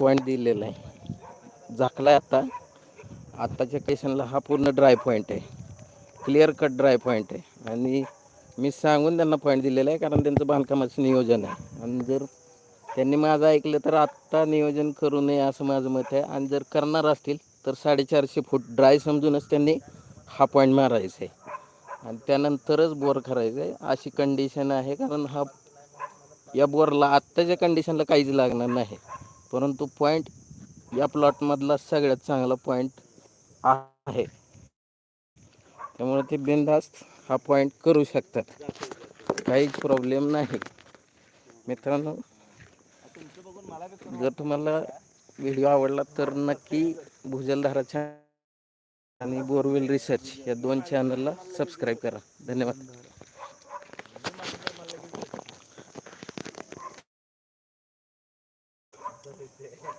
Point दिलेला आहे. झाकला आहे आता आत्ताच्या केशनला हा पूर्ण ड्राय पॉईंट आहे. क्लिअर कट ड्राय पॉईंट आहे. आणि मी सांगून त्यांना पॉईंट दिलेला आहे कारण त्यांचं बांधकामाचं नियोजन आहे. आणि जर त्यांनी माझं ऐकलं तर आत्ता नियोजन करू नये असं माझं मत आहे. आणि जर करणार असतील तर साडेचारशे फूट ड्राय समजूनच त्यांनी हा पॉईंट मारायचा आहे. आणि त्यानंतरच बोर करायचं आहे. अशी कंडिशन आहे कारण हा या बोरला आत्ताच्या कंडिशनला काहीच लागणार नाही. परंतु पॉईंट या प्लॉटमधला सगळ्यात चांगला पॉईंट आहे. त्यामुळे ते बिनधास्त हा पॉईंट करू शकतात. काहीच प्रॉब्लेम नाही. मित्रांनो जर तुम्हाला व्हिडिओ आवडला तर नक्की भुजलधाराच्या आणि बोरवेल रिसर्च या दोन चॅनलला सबस्क्राईब करा. धन्यवाद. Ah, sí, sí.